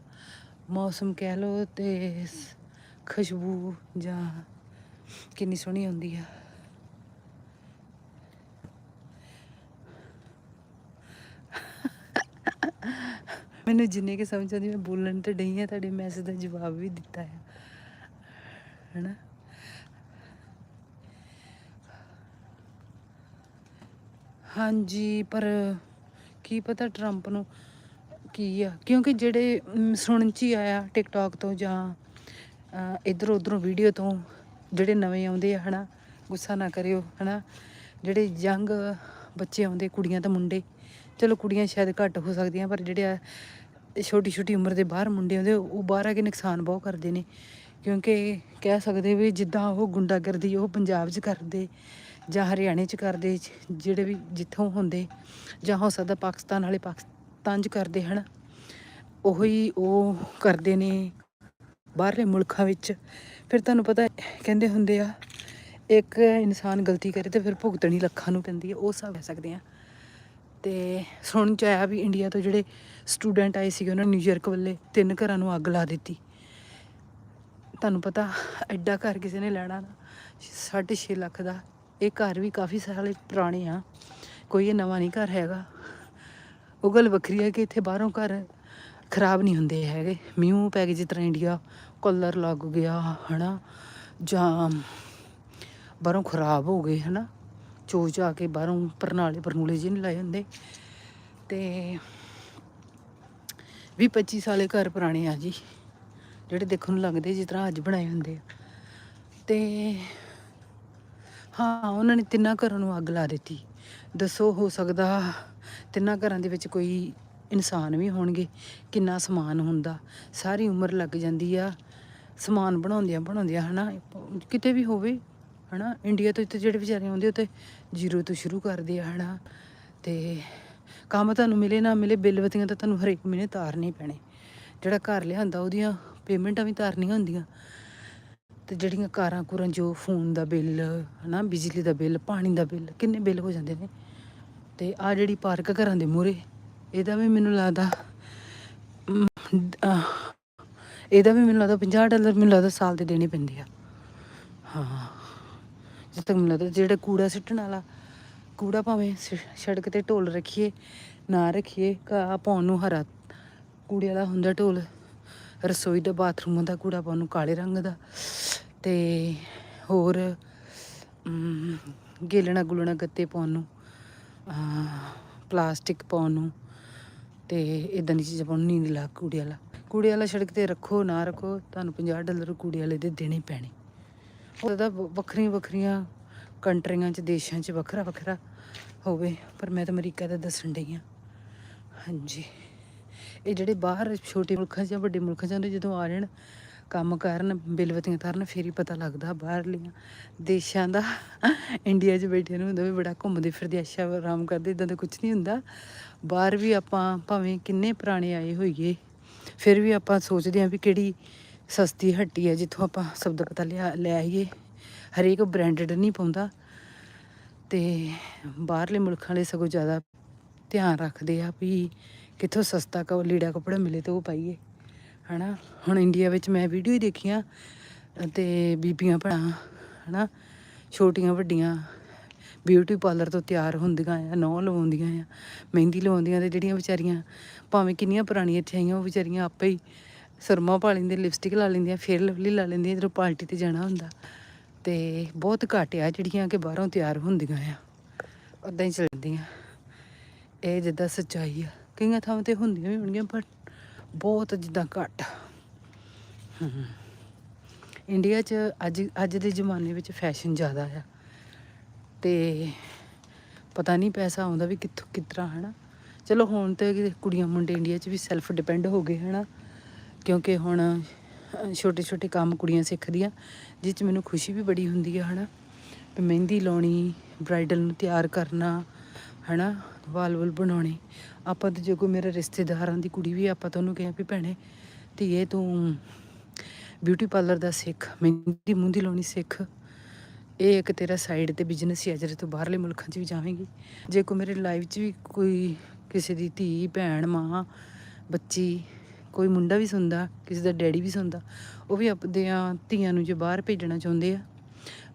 ਮੌਸਮ ਕਹਿ ਲੋ ਤੇ ਖੁਸ਼ਬੂ ਜਾਂ ਕਿੰਨੀ ਸੋਹਣੀ ਹੁੰਦੀ ਆ। ਮੈਨੂੰ ਜਿੰਨੇ ਕਿ ਸਮਝ ਆਉਂਦੀ, ਮੈਂ ਬੋਲਣ ਤੇ ਡਈ ਆ, ਤੁਹਾਡੇ ਮੈਸੇਜ ਦਾ ਜਵਾਬ ਵੀ ਦਿੱਤਾ ਹੈ ਹੈਨਾ? ਹਾਂਜੀ, ਪਰ ਕੀ ਪਤਾ ਟਰੰਪ ਨੂੰ ਕੀ ਆ? ਕਿਉਂਕਿ ਜਿਹੜੇ ਸੁਣਨ ਚ ਹੀ ਆਇਆ ਟਿਕਟੌਕ ਤੋਂ ਜਾਂ ਇਧਰ ਉਧਰੋਂ ਵੀਡੀਓ ਤੋਂ, ਜਿਹੜੇ ਨਵੇਂ ਆਉਂਦੇ ਆ, ਹਨਾ, ਗੁੱਸਾ ਨਾ ਕਰਿਓ, ਹਨਾ, ਜਿਹੜੇ ਯੰਗ ਬੱਚੇ ਆਉਂਦੇ, ਕੁੜੀਆਂ ਤਾਂ ਮੁੰਡੇ, ਚਲੋ ਕੁੜੀਆਂ ਸ਼ਾਇਦ ਘੱਟ ਹੋ ਸਕਦੀਆਂ, ਪਰ ਜਿਹੜੇ ਆ ਛੋਟੀ ਛੋਟੀ ਉਮਰ ਦੇ ਬਾਹਰ ਮੁੰਡੇ ਆਉਂਦੇ, ਉਹ ਬਾਹਰ ਆ ਕੇ ਨੁਕਸਾਨ ਬਹੁਤ ਕਰਦੇ ਨੇ, ਕਿਉਂਕਿ ਕਹਿ ਸਕਦੇ ਵੀ ਜਿੱਦਾਂ ਉਹ ਗੁੰਡਾਗਰਦੀ ਉਹ ਪੰਜਾਬ 'ਚ ਕਰਦੇ ਜਾਂ ਹਰਿਆਣੇ 'ਚ ਕਰਦੇ ਜਿਹੜੇ ਵੀ ਜਿੱਥੋਂ ਹੁੰਦੇ, ਜਾਂ ਹੋ ਸਕਦਾ ਪਾਕਿਸਤਾਨ ਵਾਲੇ ਪਾਕਿਸਤਾਨ 'ਚ ਕਰਦੇ ਹਨ, ਉਹੀ ਉਹ ਕਰਦੇ ਨੇ ਬਾਹਰਲੇ ਮੁਲਕਾਂ ਵਿੱਚ। ਫਿਰ ਤੁਹਾਨੂੰ ਪਤਾ ਕਹਿੰਦੇ ਹੁੰਦੇ ਆ, ਇੱਕ ਇਨਸਾਨ ਗਲਤੀ ਕਰੇ ਤੇ ਫਿਰ ਭੁਗਤਣੀ ਲੱਖਾਂ ਨੂੰ ਪੈਂਦੀ ਹੈ ਉਹ ਸਭ ਕਹਿ ਸਕਦੇ ਆ। ਤੇ ਸੁਣ ਚ ਆਇਆ ਵੀ ਇੰਡੀਆ ਤੋਂ ਜਿਹੜੇ ਸਟੂਡੈਂਟ ਆਏ ਸੀਗੇ, ਉਹਨਾਂ ਨੇ ਨਿਊਯਾਰਕ ਵੱਲੇ ਤਿੰਨ ਘਰਾਂ ਨੂੰ ਅੱਗ ਲਾ ਦਿੱਤੀ। ਤੁਹਾਨੂੰ ਪਤਾ ਐਡਾ ਘਰ ਕਿਸੇ ਨੇ ਲੈਣਾ ਨਾ 6.5 ਲੱਖ ਦਾ ਇਹ ਘਰ ਵੀ ਕਾਫੀ ਸਾਲ ਪੁਰਾਣੇ ਆ। ਕੋਈ ਇਹ ਨਵਾਂ ਨਹੀਂ ਘਰ ਹੈਗਾ। ਉਹ ਗੱਲ ਵੱਖਰੀ ਹੈ ਕਿ ਇੱਥੇ ਬਾਹਰੋਂ ਘਰ ਖਰਾਬ ਨਹੀਂ ਹੁੰਦੇ ਹੈਗੇ। ਮੀਂਹ ਪੈ ਗਿਆ ਜਿਸ ਤਰ੍ਹਾਂ ਇੰਡੀਆ ਕਲਰ ਲੱਗ ਗਿਆ, ਹਨਾ? ਜਾਂ ਬਾਹਰੋਂ ਖਰਾਬ ਹੋ ਗਏ, ਹਨਾ? ਚੋ ਆ ਕੇ ਬਾਹਰੋਂ ਪਰਨਾਲੇ ਪਰਨੂਲੇ ਜਿਹੇ ਨਹੀਂ ਲਾਏ ਹੁੰਦੇ। ਤੇ 20 25 ਸਾਲੇ ਘਰ ਪੁਰਾਣੇ ਆ ਜੀ। ਜਿਹੜੇ ਦੇਖਣ ਨੂੰ ਲੱਗਦੇ ਜਿਸ ਤਰ੍ਹਾਂ ਅੱਜ ਬਣਾਏ ਹੁੰਦੇ ਆ। ਤੇ ਹਾਂ, ਉਹਨਾਂ ਨੇ ਤਿੰਨਾਂ ਘਰਾਂ ਨੂੰ ਅੱਗ ਲਾ ਦਿੱਤੀ। ਦੱਸੋ, ਹੋ ਸਕਦਾ ਤਿੰਨਾਂ ਘਰਾਂ ਦੇ ਵਿੱਚ ਕੋਈ ਇਨਸਾਨ ਵੀ ਹੋਣਗੇ? ਕਿੰਨਾ ਸਮਾਨ ਹੁੰਦਾ? ਸਾਰੀ ਉਮਰ ਲੱਗ ਜਾਂਦੀ ਆ। ਸਮਾਨ ਬਣਾਉਂਦਿਆਂ ਬਣਾਉਂਦਿਆਂ, ਹਨਾ? ਕਿਤੇ ਵੀ ਹੋਵੇ, ਹਨਾ? ਇੰਡੀਆ ਤੋਂ ਇੱਥੇ ਜਿਹੜੇ ਵਿਚਾਰੇ ਆਉਂਦੇ, ਉਹ ਤੇ ਜ਼ੀਰੋ ਤੋਂ ਸ਼ੁਰੂ ਕਰਦੇ ਆ, ਹਨਾ? ਤੇ ਕੰਮ ਤੁਹਾਨੂੰ ਮਿਲੇ, ਨਾ ਮਿਲੇ, ਬਿੱਲ ਵਤੀਆਂ ਤਾਂ ਤੁਹਾਨੂੰ ਹਰੇਕ ਮਹੀਨੇ ਤਾਰਨੇ ਪੈਣੇ। ਜਿਹੜਾ ਘਰ ਲਿਆਂਦਾ, ਉਹਦੀਆਂ ਪੇਮੈਂਟਾਂ ਵੀ ਤਾਰਨੀਆਂ ਹੁੰਦੀਆਂ। ਤੇ ਜਿਹੜੀਆਂ ਕਾਰਾਂ ਕੁਰਾਂ ਜੋ ਫੋਨ ਦਾ ਬਿੱਲ, ਹਨਾ, ਬਿਜਲੀ ਦਾ ਬਿੱਲ, ਪਾਣੀ ਦਾ ਬਿੱਲ, ਕਿੰਨੇ ਬਿੱਲ ਹੋ ਜਾਂਦੇ ਨੇ। ਤੇ ਆ ਜਿਹੜੀ ਪਾਰਕ ਘਰਾਂ ਦੇ ਮੂਹਰੇ, ਇਹਦਾ ਵੀ ਮੈਨੂੰ ਲੱਗਦਾ ਇਹਦਾ ਵੀ ਮੈਨੂੰ ਲੱਗਦਾ 50 ਡਾਲਰ ਮੈਨੂੰ ਲੱਗਦਾ ਸਾਲ ਦੇ ਦੇਣੇ ਪੈਂਦੇ ਆ। ਹਾਂ ਜਿੱਥੇ ਤੱਕ ਮੈਨੂੰ ਲੱਗਦਾ, ਜਿਹੜਾ ਕੂੜਾ ਸਿੱਟਣ ਵਾਲਾ, ਕੂੜਾ ਭਾਵੇਂ ਸ- ਸੜਕ ਤੇ ਢੋਲ ਰੱਖੀਏ, ਨਾ ਰੱਖੀਏ, ਘਾਹ ਪਾਉਣ ਨੂੰ ਹਰਾ, ਕੂੜੇ ਵਾਲਾ ਹੁੰਦਾ ਢੋਲ ਰਸੋਈ ਦਾ ਬਾਥਰੂਮਾਂ ਦਾ ਕੂੜਾ ਪਾਉਣ ਨੂੰ ਕਾਲੇ ਰੰਗ ਦਾ ਤੇ ਹੋਰ ਅਮ, ਗੇਲਣਾ ਗੁਲਣਾ ਗੱਤੇ ਪਾਉਣ ਨੂੰ ਪਲਾਸਟਿਕ ਪਾਉਣ ਨੂੰ ਤੇ ਇਦਾਂ ਦੀ ਚੀਜ਼ਾਂ ਪਾਉਣ ਨੂੰ ਨੀਲਾ ਕੂੜੇ ਵਾਲਾ। ਕੂੜੇ ਵਾਲਾ ਸੜਕ ਤੇ ਰੱਖੋ ਨਾ ਰੱਖੋ ਤੁਹਾਨੂੰ 50 ਡਾਲਰ ਕੂੜੇ ਵਾਲੇ ਦੇ ਦੇਣੇ ਪੈਣੇ। ਉਹਦਾ ਵ- ਵੱਖਰੀਆਂ ਵੱਖਰੀਆਂ ਕੰਟਰੀਆਂ 'ਚ ਦੇਸ਼ਾਂ 'ਚ ਵੱਖਰਾ ਵੱਖਰਾ ਹੋਵੇ ਪਰ ਮੈਂ ਤਾਂ ਅਮਰੀਕਾ ਦਾ ਦੱਸਣ ਡਈ ਹਾਂ। ਹਾਂਜੀ। ਇਹ ਜਿਹੜੇ ਬਾਹਰ ਛੋਟੇ ਮੁਲਕਾਂ 'ਚ ਜਾਂ ਵੱਡੇ ਮੁਲਕਾਂ 'ਚ ਹੁੰਦੇ ਜਦੋਂ ਆ ਜਾਣ, ਕੰਮ ਕਰਨ ਬਿਲਵਤੀਆਂ ਤਰਨ ਫੇਰ ਹੀ ਪਤਾ ਲੱਗਦਾ ਬਾਹਰਲੀਆਂ ਦੇਸ਼ਾਂ ਦਾ। ਇੰਡੀਆ 'ਚ ਬੈਠੇ ਨੂੰ ਹੁੰਦਾ ਵੀ ਬੜਾ ਘੁੰਮਦੇ ਫਿਰਦੇ ਅੱਛਾ ਆਰਾਮ ਕਰਦੇ, ਇਦਾਂ ਦਾ ਕੁਝ ਨਹੀਂ ਹੁੰਦਾ। ਬਾਹਰ ਵੀ ਆਪਾਂ ਭਾਵੇਂ ਕਿੰਨੇ ਪੁਰਾਣੇ ਆਏ ਹੋਈਏ, ਫਿਰ ਵੀ ਆਪਾਂ ਸੋਚਦੇ ਹਾਂ ਵੀ ਕਿਹੜੀ ਸਸਤੀ ਹੱਟੀ ਹੈ ਜਿੱਥੋਂ ਆਪਾਂ ਸਭ ਦਾ ਪਤਾ ਲਿਆ, ਲੈ ਆਈਏ। ਹਰੇਕ ਬ੍ਰਾਂਡਡ ਨਹੀਂ ਪਾਉਂਦਾ ਤੇ ਬਾਹਰਲੇ ਮੁਲਕਾਂ ਵਾਲੇ ਸਗੋਂ ਜ਼ਿਆਦਾ ਧਿਆਨ ਰੱਖਦੇ ਆ ਵੀ ਕਿੱਥੋਂ ਸਸਤਾ ਕ ਲੀੜਾ ਕੱਪੜਾ ਮਿਲੇ ਤੇ ਉਹ ਪਾਈਏ, ਹਨਾ? ਹੁਣ ਇੰਡੀਆ ਵਿੱਚ ਮੈਂ ਵੀਡੀਓ ਹੀ ਦੇਖੀਆਂ ਤੇ ਬੀਬੀਆਂ ਭੈਣਾਂ, ਹਨਾ? ਛੋਟੀਆਂ ਵੱਡੀਆਂ ਬਿਊਟੀ ਪਾਰਲਰ ਤੋਂ ਤਿਆਰ ਹੁੰਦੀਆਂ ਆ ਨੌ ਲਵਾਉਂਦੀਆਂ ਆ, ਮਹਿੰਦੀ ਲਵਾਉਂਦੀਆਂ ਤੇ ਜਿਹੜੀਆਂ ਵਿਚਾਰੀਆਂ, ਭਾਵੇਂ ਕਿੰਨੀਆਂ ਪੁਰਾਣੀਆਂ ਇੱਥੇ ਆਈਆਂ, ਉਹ ਵਿਚਾਰੀਆਂ ਆਪੇ ਹੀ ਸਰਮਾ ਪਾ ਲੈਂਦੀਆਂ ਲਿਪਸਟਿਕ ਲਾ ਲੈਂਦੀਆਂ, ਫੇਰ ਲਵਲੀ ਲਾ ਲੈਂਦੀਆਂ ਜਦੋਂ ਪਾਰਟੀ ਤੇ ਜਾਣਾ ਹੁੰਦਾ। ਤੇ ਬਹੁਤ ਘੱਟ ਆ ਜਿਹੜੀਆਂ ਕਿ ਬਾਹਰੋਂ ਤਿਆਰ ਹੁੰਦੀਆਂ ਆ ਉਦਾਂ ਹੀ ਚੱਲਦੀਆਂ। ਇਹ ਜਿੱਦਾਂ ਸੱਚਾਈ ਆ। ਕਈਆਂ ਥਾਵਾਂ ਤੇ ਹੁੰਦੀਆਂ ਵੀ ਹੋਣਗੀਆਂ ਪਰ ਬਹੁਤ ਜਿੱਦਾਂ ਘੱਟ। ਇੰਡੀਆ 'ਚ ਅੱਜ ਅੱਜ ਦੇ ਜ਼ਮਾਨੇ ਵਿੱਚ ਫੈਸ਼ਨ ਜ਼ਿਆਦਾ ਆ। ਤੇ ਪਤਾ ਨਹੀਂ ਪੈਸਾ ਆਉਂਦਾ ਵੀ ਕਿੱਥੋਂ ਕਿਤਰਾ ਹਨਾ। ਚਲੋ ਹੁਣ ਤੇ ਕੁੜੀਆਂ ਮੁੰਡੇ ਇੰਡੀਆ 'ਚ ਵੀ ਸੈਲਫ ਡਿਪੈਂਡ ਹੋ ਗਏ, ਹਨਾ। ਕਿਉਂਕਿ ਹੁਣ ਛੋਟੇ ਛੋਟੇ ਕੰਮ ਕੁੜੀਆਂ ਸਿੱਖਦੀਆਂ ਜਿਸ 'ਚ ਮੈਨੂੰ ਖੁਸ਼ੀ ਵੀ ਬੜੀ ਹੁੰਦੀ ਆ, ਹਨਾ। ਵੀ ਮਹਿੰਦੀ ਲਾਉਣੀ ਬ੍ਰਾਈਡਲ ਨੂੰ ਤਿਆਰ ਕਰਨਾ ਹਨਾ ਵਾਲ ਵੁਲ ਬਣਾਉਣੇ। ਆਪਾਂ ਤੇ ਜੇ ਕੋਈ ਮੇਰੇ ਰਿਸ਼ਤੇਦਾਰਾਂ ਦੀ ਕੁੜੀ ਵੀ ਆਪਾਂ ਤਾਂ ਉਹਨੂੰ ਕਿਹਾ ਵੀ ਭੈਣੇ, ਧੀਏ ਤੂੰ ਬਿਊਟੀ ਪਾਰਲਰ ਦਾ ਸਿੱਖ, ਮਹਿੰਦੀ ਮੁੰਦੀ ਲਾਉਣੀ ਸਿੱਖ। ਇਹ ਇੱਕ ਤੇਰਾ ਸਾਈਡ ਤੇ ਬਿਜ਼ਨਸ ਹੀ ਆ ਜਿਹੜੇ ਤੂੰ ਬਾਹਰਲੇ ਮੁਲਕਾਂ 'ਚ ਵੀ ਜਾਵੇਂਗੀ। ਜੇ ਕੋਈ ਮੇਰੇ ਲਾਈਫ 'ਚ ਵੀ ਕੋਈ ਕਿਸੇ ਦੀ ਧੀ, ਭੈਣ, ਮਾਂ, ਬੱਚੀ, ਕੋਈ ਮੁੰਡਾ ਵੀ ਸੁਣਦਾ, ਕਿਸੇ ਦਾ ਡੈਡੀ ਵੀ ਸੁਣਦਾ, ਉਹ ਵੀ ਆਪਦੀਆਂ ਧੀਆਂ ਨੂੰ ਜੇ ਬਾਹਰ ਭੇਜਣਾ ਚਾਹੁੰਦੇ ਆ,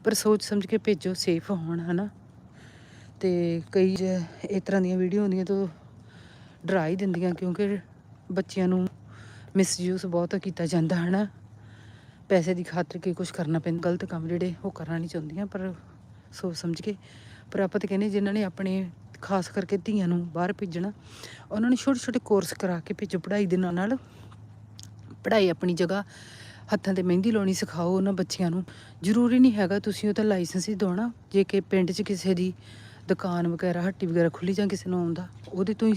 ਪਰ ਸੋਚ ਸਮਝ ਕੇ ਭੇਜੋ ਸੇਫ ਹੋਣ, ਹਨਾ। ਤੇ ਕਈ ਇਸ ਤਰ੍ਹਾਂ ਦੀਆਂ ਵੀਡੀਓ ਹੁੰਦੀਆਂ ਤਾਂ ਡਰਾ ਹੀ ਦਿੰਦੀਆਂ ਕਿਉਂਕਿ ਬੱਚਿਆਂ ਨੂੰ ਮਿਸਯੂਜ਼ ਬਹੁਤ ਕੀਤਾ ਜਾਂਦਾ ਹੈ ਨਾ ਪੈਸੇ ਦੀ ਖਾਤਰ ਕੀ ਕੁਝ ਕਰਨਾ ਪੈਂਦਾ, ਗਲਤ ਕੰਮ ਜਿਹੜੇ ਉਹ ਕਰਨਾ ਨਹੀਂ ਚਾਹੁੰਦੀਆਂ, ਪਰ ਸੋਚ ਸਮਝ ਕੇ। ਪਰ ਆਪਾਂ ਤਾਂ ਕਹਿੰਦੇ ਜਿਨ੍ਹਾਂ ਨੇ ਆਪਣੇ ਖਾਸ ਕਰਕੇ ਧੀਆਂ ਨੂੰ ਬਾਹਰ ਭੇਜਣਾ, ਉਹਨਾਂ ਨੂੰ ਛੋਟੇ ਛੋਟੇ ਕੋਰਸ ਕਰਾ ਕੇ ਭੇਜੋ, ਪੜ੍ਹਾਈ ਦੇ ਨਾਲ ਨਾਲ। ਪੜ੍ਹਾਈ ਆਪਣੀ ਜਗ੍ਹਾ ਹੱਥਾਂ ਤੇ ਮਹਿੰਦੀ ਲਾਉਣੀ ਸਿਖਾਓ ਉਹਨਾਂ ਬੱਚਿਆਂ ਨੂੰ। ਜ਼ਰੂਰੀ ਨਹੀਂ ਹੈਗਾ ਤੁਸੀਂ ਉਹ ਤਾਂ ਲਾਇਸੈਂਸ ਹੀ ਦਿਵਾਉਣਾ। ਜੇ ਕਿ ਪਿੰਡ 'ਚ ਕਿਸੇ ਦੀ ਦੁਕਾਨ ਵਗੈਰਾ, ਹੱਟੀ ਵਗੈਰਾ ਖੁੱਲੀ ਜਾਂ ਕਿਸੇ ਨੂੰ ਆਉਂਦਾ, ਉਹਦੇ ਤੋਂ ਹੀ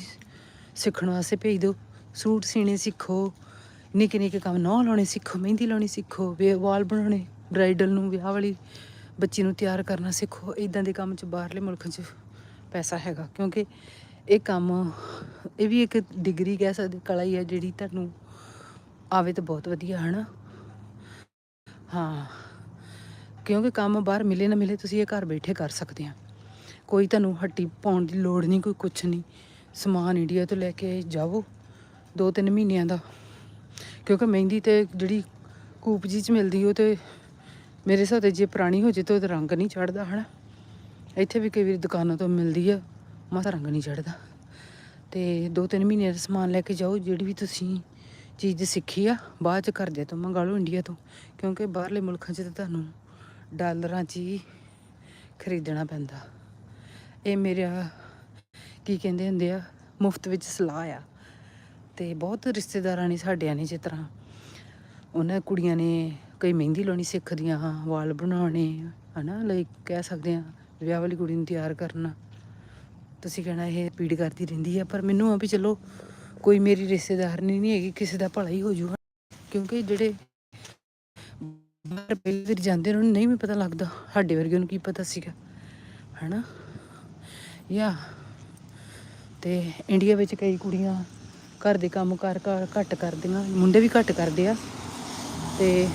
ਸਿੱਖਣ ਵਾਸਤੇ ਭੇਜ ਦਿਓ। ਸੂਟ ਸੀਣੇ ਸਿੱਖੋ, ਨਿੱਕੇ ਨਿੱਕੇ ਕੰਮ ਨੌ ਲਾਉਣੇ ਸਿੱਖੋ, ਮਹਿੰਦੀ ਲਾਉਣੀ ਸਿੱਖੋ, ਵੇ ਵਾਲ ਬਣਾਉਣੇ, ਬ੍ਰਾਈਡਲ ਨੂੰ ਵਿਆਹ ਵਾਲੀ ਬੱਚੀ ਨੂੰ ਤਿਆਰ ਕਰਨਾ ਸਿੱਖੋ। ਇਦਾਂ ਦੇ ਕੰਮ 'ਚ ਬਾਹਰਲੇ ਮੁਲਕਾਂ 'ਚ ਪੈਸਾ ਹੈਗਾ, ਕਿਉਂਕਿ ਇਹ ਕੰਮ, ਇਹ ਵੀ ਇੱਕ ਡਿਗਰੀ ਕਹਿ ਸਕਦੇ, ਕਲਾ ਹੀ ਹੈ ਜਿਹੜੀ ਤੁਹਾਨੂੰ ਆਵੇ ਤਾਂ ਬਹੁਤ ਵਧੀਆ, ਹਨਾ? ਹਾਂ, ਕਿਉਂਕਿ ਕੰਮ ਬਾਹਰ ਮਿਲੇ ਨਾ ਮਿਲੇ ਤੁਸੀਂ ਇਹ ਘਰ ਬੈਠੇ ਕਰ ਸਕਦੇ ਆ। ਕੋਈ ਤੁਹਾਨੂੰ ਹੱਟੀ ਪਾਉਣ ਦੀ ਲੋੜ ਨਹੀਂ, ਕੋਈ ਕੁਛ ਨਹੀਂ। ਸਮਾਨ ਇੰਡੀਆ ਤੋਂ ਲੈ ਕੇ ਜਾਵੋ, ਦੋ ਤਿੰਨ ਮਹੀਨਿਆਂ ਦਾ। ਕਿਉਂਕਿ ਮਹਿੰਦੀ ਤੇ ਜਿਹੜੀ ਕੂਪ ਜੀ ਚ ਮਿਲਦੀ, ਉਹ ਤੇ ਮੇਰੇ ਹਿਸਾਬ ਤੇ ਜੇ ਪੁਰਾਣੀ ਹੋ ਜੇ ਤਾਂ ਉਹਦਾ ਰੰਗ ਨਹੀਂ ਚੜਦਾ ਹਨਾ? ਇੱਥੇ ਵੀ ਕਈ ਵਾਰੀ ਦੁਕਾਨਾਂ ਤੋਂ ਮਿਲਦੀ ਆ, ਮਾਸਾ ਰੰਗ ਨਹੀਂ ਚੜਦਾ ਤੇ 2-3 ਮਹੀਨੇ ਦਾ ਸਮਾਨ ਲੈ ਕੇ ਜਾਓ, ਜਿਹੜੀ ਵੀ ਤੁਸੀਂ ਚੀਜ਼ ਸਿੱਖੀ ਆ, ਬਾਅਦ ਚ ਕਰਜ਼ੇ ਤੋਂ ਮੰਗਾ ਲਓ, ਇੰਡੀਆ ਤੋਂ। ਕਿਉਂਕਿ ਬਾਹਰਲੇ ਮੁਲਕਾਂ 'ਚ ਤਾਂ ਤੁਹਾਨੂੰ ਡਾਲਰਾਂ 'ਚ ਹੀ ਖਰੀਦਣਾ ਪੈਂਦਾ। ਇਹ ਮੇਰਾ, ਕੀ ਕਹਿੰਦੇ ਹੁੰਦੇ ਆ, ਮੁਫਤ ਵਿੱਚ ਸਲਾਹ ਆ। ਤੇ ਬਹੁਤ ਰਿਸ਼ਤੇਦਾਰਾਂ ਨੇ ਸਾਡਿਆਂ ਨੇ ਜਿਸ ਤਰ੍ਹਾਂ ਉਹਨਾਂ ਕੁੜੀਆਂ ਨੇ ਕਈ ਮਹਿੰਦੀ ਲਾਉਣੀ ਸਿੱਖਦੀਆਂ ਹਾਂ ਵਾਲ ਬਣਾਉਣੇ, ਹਨਾ ਲਾਈਕ ਕਹਿ ਸਕਦੇ ਆ, ਵਿਆਹ ਵਾਲੀ ਕੁੜੀ ਨੂੰ ਤਿਆਰ ਕਰਨਾ। ਤੁਸੀਂ ਕਹਿਣਾ ਇਹ ਪੀੜ ਕਰਦੀ ਰਹਿੰਦੀ ਆ, ਪਰ ਮੈਨੂੰ ਆ ਵੀ ਚਲੋ ਕੋਈ ਮੇਰੀ ਰਿਸ਼ਤੇਦਾਰ ਨਹੀਂ ਹੈਗੀ, ਕਿਸੇ ਦਾ ਭਲਾ ਹੀ ਹੋ ਜੂਗਾ ਕਿਉਂਕਿ ਜਿਹੜੇ ਬਾਹਰ ਪਹਿਲੀ ਵਾਰ ਜਾਂਦੇ ਉਹਨਾਂ ਨੂੰ ਨਹੀਂ ਵੀ ਪਤਾ ਲੱਗਦਾ, ਸਾਡੇ ਵਰਗੇ ਨੂੰ ਕੀ ਪਤਾ ਸੀਗਾ, ਹਨਾ। ਯਾ। ਤੇ ਇੰਡੀਆ ਵਿੱਚ ਕਈ ਕੁੜੀਆਂ ਘਰ ਦੇ ਕੰਮ ਕਾਰ ਘ- ਘੱਟ ਕਰਦੀਆਂ, ਮੁੰਡੇ ਵੀ ਘੱਟ ਕਰਦੇ ਆ। ਤੇ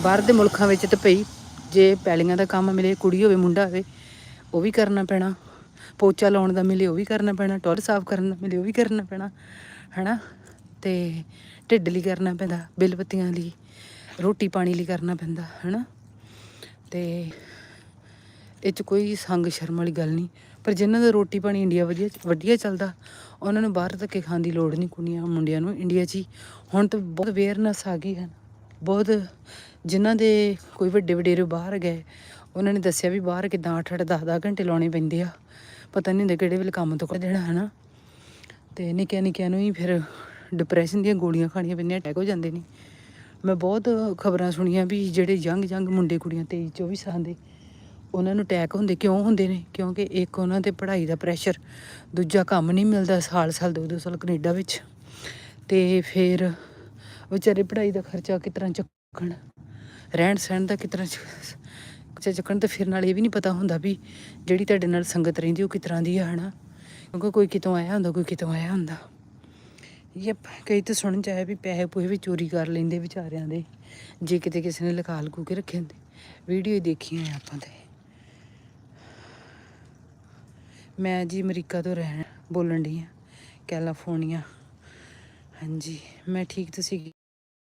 ਬਾਹਰ ਦੇ ਮੁਲਕਾਂ ਵਿੱਚ ਤਾਂ ਭਈ ਜੇ ਪੈਲੀਆਂ ਦਾ ਕੰਮ ਮਿਲੇ, ਕੁੜੀ ਹੋਵੇ, ਮੁੰਡਾ ਹੋਵੇ, ਉਹ ਵੀ ਕਰਨਾ ਪੈਣਾ। ਪੋਚਾ ਲਾਉਣ ਦਾ ਮਿਲੇ, ਉਹ ਵੀ ਕਰਨਾ ਪੈਣਾ। ਟੋਇਲਟ ਸਾਫ਼ ਕਰਨ ਦਾ ਮਿਲੇ, ਉਹ ਵੀ ਕਰਨਾ ਪੈਣਾ, ਹਨਾ? ਤੇ ਢਿੱਡ ਲਈ ਕਰਨਾ ਪੈਂਦਾ, ਬਿੱਲ ਬੱਤੀਆਂ ਲਈ, ਰੋਟੀ ਪਾਣੀ ਲਈ ਕਰਨਾ ਪੈਂਦਾ, ਹਨਾ? ਤੇ ਇਹ 'ਚ ਕੋਈ ਸੰਗ ਸ਼ਰਮ ਵਾਲੀ ਗੱਲ ਨਹੀਂ। ਪਰ ਜਿਨ੍ਹਾਂ ਦਾ ਰੋਟੀ ਪਾਣੀ ਇੰਡੀਆ ਵਧੀਆ ਵਧੀਆ ਚੱਲਦਾ, ਉਹਨਾਂ ਨੂੰ ਬਾਹਰ ਧੱਕੇ ਖਾਣ ਦੀ ਲੋੜ ਨਹੀਂ ਕੁੜੀਆਂ, ਮੁੰਡਿਆਂ ਨੂੰ, ਇੰਡੀਆ 'ਚ ਹੀ। ਹੁਣ ਤਾਂ ਬਹੁਤ ਅਵੇਅਰਨੈਸ ਆ ਗਈ ਹੈ। ਬਹੁਤ ਜਿਨ੍ਹਾਂ ਦੇ ਕੋਈ ਵੱਡੇ ਵਡੇਰੇ ਬਾਹਰ ਗਏ, ਉਹਨਾਂ ਨੇ ਦੱਸਿਆ ਵੀ ਬਾਹਰ ਕਿਦਾਂ 8 8 10 10 ਘੰਟੇ ਲਾਉਣੇ ਪੈਂਦੇ ਆ। ਪਤਾ ਨਹੀਂ ਹੁੰਦਾ ਕਿਹੜੇ ਵੇਲੇ ਕੰਮ ਤੋਂ ਕੱਢ ਦੇਣਾ ਨਾ ਤੇ ਨਿੱਕਿਆਂ ਨਿੱਕਿਆਂ ਨੂੰ ਹੀ ਫਿਰ ਡਿਪਰੈਸ਼ਨ ਦੀਆਂ ਗੋਲੀਆਂ ਖਾਣੀਆਂ ਪੈਂਦੀਆਂ ਅਟੈਕ ਹੋ ਜਾਂਦੇ ਨੇ। ਮੈਂ ਬਹੁਤ ਖਬਰਾਂ ਸੁਣੀਆਂ ਵੀ ਜਿਹੜੇ ਯੰਗ ਯੰਗ ਮੁੰਡੇ ਕੁੜੀਆਂ 23 24 ਸਾਲ ਦੇ ਉਹਨਾਂ ਨੂੰ ਅਟੈਕ ਹੁੰਦੇ, ਕਿਉਂ ਹੁੰਦੇ ਨੇ? ਕਿਉਂਕਿ ਇੱਕ ਉਹਨਾਂ ਤੇ ਪੜ੍ਹਾਈ ਦਾ ਪ੍ਰੈਸ਼ਰ ਦੂਜਾ ਕੰਮ ਨਹੀਂ ਮਿਲਦਾ ਸਾਲ ਸਾਲ, ਦੋ ਦੋ ਸਾਲ ਕੈਨੇਡਾ ਵਿੱਚ। ਤੇ ਫਿਰ ਵਿਚਾਰੇ ਪੜ੍ਹਾਈ ਦਾ ਖਰਚਾ ਕਿਸ ਤਰ੍ਹਾਂ ਚੱਕਣ, ਰਹਿਣ ਸਹਿਣ ਦਾ ਕਿਸ ਤਰ੍ਹਾਂ ਚ- ਚੱਕਣ ਤੇ ਫਿਰ ਨਾਲ ਇਹ ਵੀ ਨਹੀਂ ਪਤਾ ਹੁੰਦਾ ਵੀ ਜਿਹੜੀ ਤੁਹਾਡੇ ਨਾਲ ਸੰਗਤ ਰਹਿੰਦੀ ਉਹ ਕਿਸ ਤਰ੍ਹਾਂ ਦੀ ਆ, ਹਨਾ? ਕਿਉਂਕਿ ਕੋਈ ਕਿਤੋਂ ਆਇਆ ਹੁੰਦਾ, ਕੋਈ ਕਿਤੋਂ ਆਇਆ ਹੁੰਦਾ। ਯਪ, ਕਈ ਤਾਂ ਸੁਣਨ ਚ ਆਇਆ ਵੀ ਪੈਸੇ ਪੂਹੇ ਵੀ ਚੋਰੀ ਕਰ ਲੈਂਦੇ ਵਿਚਾਰਿਆਂ ਦੇ, ਜੇ ਕਿਤੇ ਕਿਸੇ ਨੇ ਲਗਾ ਲਗੂ ਕੇ ਰੱਖੇ ਹੁੰਦੇ। ਵੀਡੀਓ ਦੇਖੀਆਂ ਆਪਾਂ ਤੇ। ਮੈਂ ਜੀ ਅਮਰੀਕਾ ਤੋਂ ਰਹਿਣ ਬੋਲਣ ਦੀ ਆ ਕੈਲੀਫੋਰਨੀਆ। ਹਾਂਜੀ ਮੈਂ ਠੀਕ ਤੁਸੀਂ